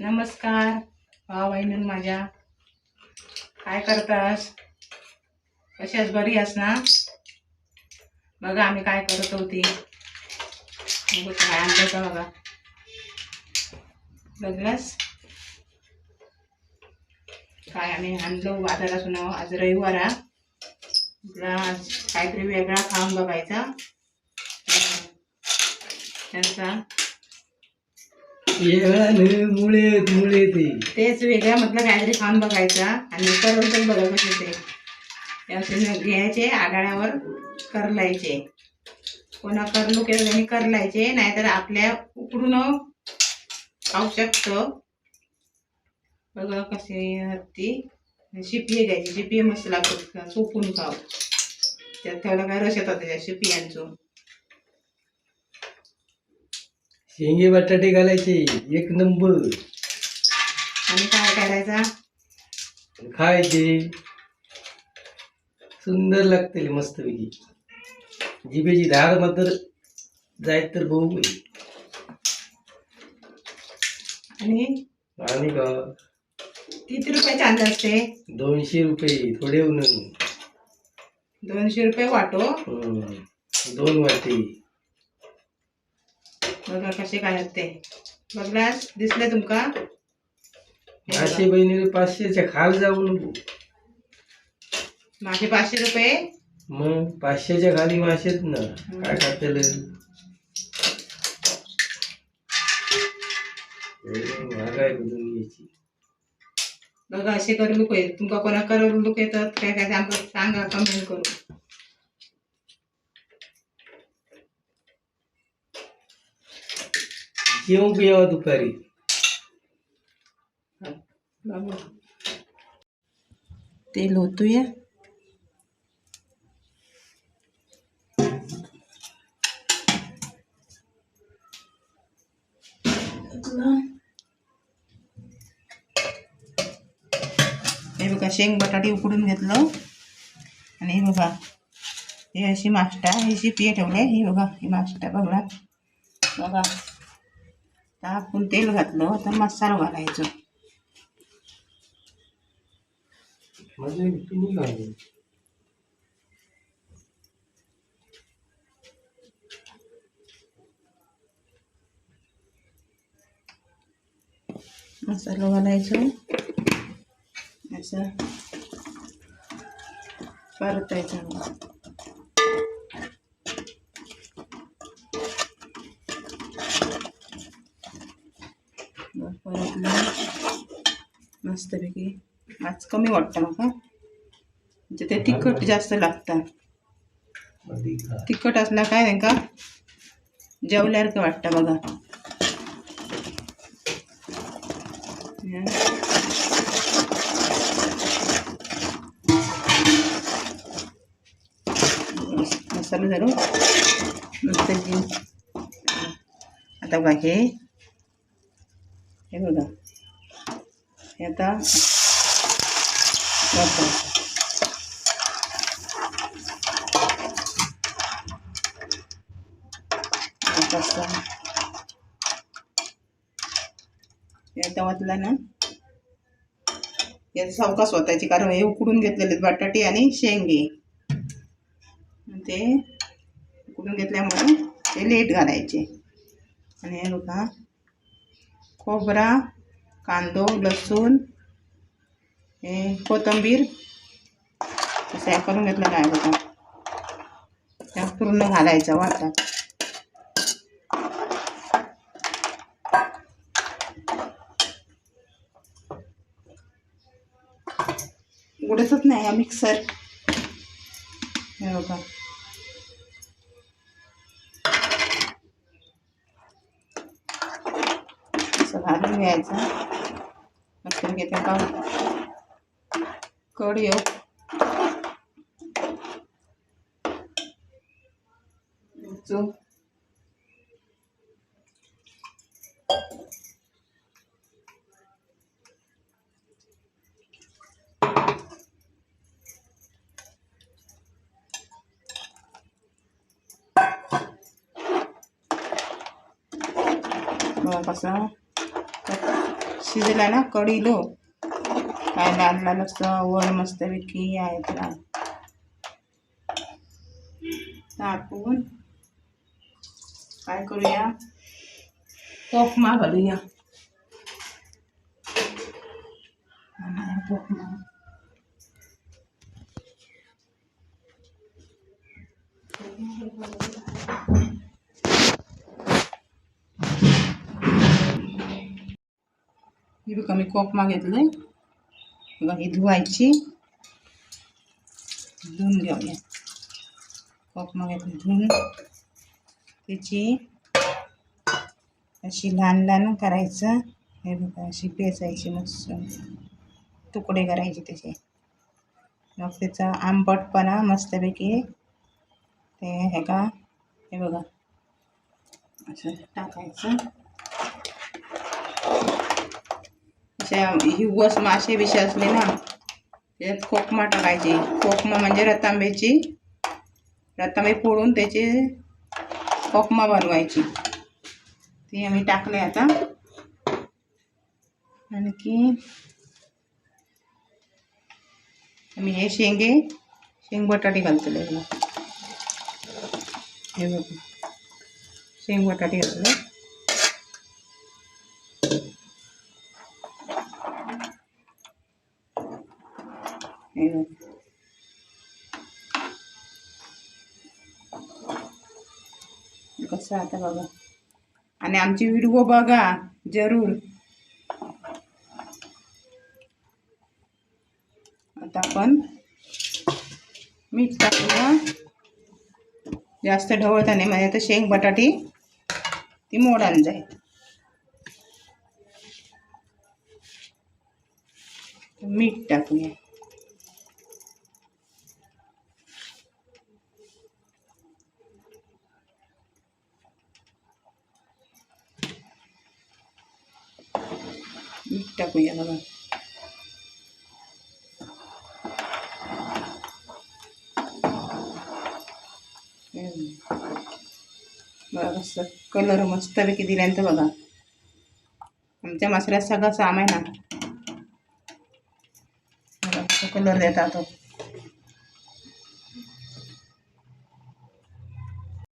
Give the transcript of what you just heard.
नमस्कार भाव बहिणी माझ्या. काय करतास? कशी बरी आस ना? बघा आम्ही काय करत होती. काय आणलं का बघा. बघलास? काय आम्ही आणलो? बाजारातून आज रविवार हा. काहीतरी वेगळा खाऊन बघायचा. त्यांचा मुळे मुळे ते. तेच वेगळ्या म्हटलं काहीतरी खाऊन बघायचा. आणि करून तर बघा कसे ते असे घ्यायचे आडाण्यावर करलायचे. कोणा करलू केलं त्यांनी करलायचे नाहीतर आपल्या उकडून खाऊ शकतो. बघा कसे आहेत ती शिपी घ्यायची. शिपी मस्त लागतात. चोपून खाऊ त्यात ठेवला काय रस येतात त्याच्या शिपियांचो शेंगे बटाटे घालायचे. एक नंबर. आणि काय करायचा? खायचे. सुंदर लागते मस्तपैकी. जिभेची धार मात्र जायत तर बहु होईल. आणि? आणि का? किती रुपयाचे आणले असते दोनशे रुपये थोडे होऊन दोनशे रुपये वाटो. दोन वाटे. बघा कसे काय ते बघलास? दिसले तुमका. पाचशे बहिणीला पाचशेच्या खाल जाऊ नको माझे पाचशे रुपये? मग पाचशेच्या खाली माशेत ना. काय खातेल महागाय बदलून घ्यायची. बघा असे करू लोक आहेत तुमका कोणा करू लोक येतात? काय काय सांगा सांगा कमेंट करू जेवण पियावा दुपारी. तेल होतोय बघा शेंग बटाटे उकडून घेतलं. आणि हे बघा हे अशी माष्टा हे शिपी ठेवले ही बघा ही माष्टा बघा. बघा. आता आपण तेल घातलं आता मसाला घालायचो. मसाला घालायचं. असं परतायचं परतलं मस्तपैकी. आज कमी वाटतं नका म्हणजे ते तिखट जास्त लागतं. तिखट असला काय नाही का? जेवल्यासारखं वाटतं बघा. चालू मसाला झालो जी आता बघा हे. हे बघा. हे आता आता ना? याची सावका स्वतःची कारण हे उकडून घेतलेले आहेत बटाटे आणि शेंगे. ते उकडून घेतल्यामुळे ते लेट घालायचे. आणि हे बघा खोबरा कांदो लसूण हे कोथिंबीर असं हे करून घेतलं काय बघा. त्या पूर्ण घालायचा वाटतात. उघडतच नाही हा मिक्सर हे बघा. घ्यायचं घेते का कढी Terima kasih. शिजला ना कढी लो. काय लाल मस्त असं वर मस्तपैकी आहे त्याला. तापून काय करूया? कोकमा घालूया आणि ही बघा मी कोकमा आहे बघा ही धुवायची. धुवून घेऊया. कोकमा घेतली धुवून. त्याची अशी लहान लहान करायचं. हे बघा अशी पेचायची मस्त. तुकडे करायचे त्याचे. मग त्याचा आंबटपणा मस्तपैकी ते हे का हे बघा. असं टाकायचं. अशा हिवस मासे बिशे असले ना त्याच्यात कोकमा टाकायची. कोकमा म्हणजे रतांब्याची रतांबे फोडून त्याचे कोकमा बनवायची. ते आम्ही टाकले आता. आणखी आम्ही हे शेंगे शेंग बटाटे घालतले हे बघा. शेंग बटाटे घातले कसं आता बघा. आणि आमची व्हिडिओ बघा जरूर. आता आपण मीठ टाकूया जास्त ढवळता नाही म्हणजे आता शेंग बटाटी ती मोडान जाईल. मीठ टाकूया. मीठ टाकूया बघा हम्म. बघा कसं कलर मस्तपैकी दिल्यानंतर बघा आमच्या मसाल्यात सगळं सामान आहे ना बघा कसं कलर देतात तो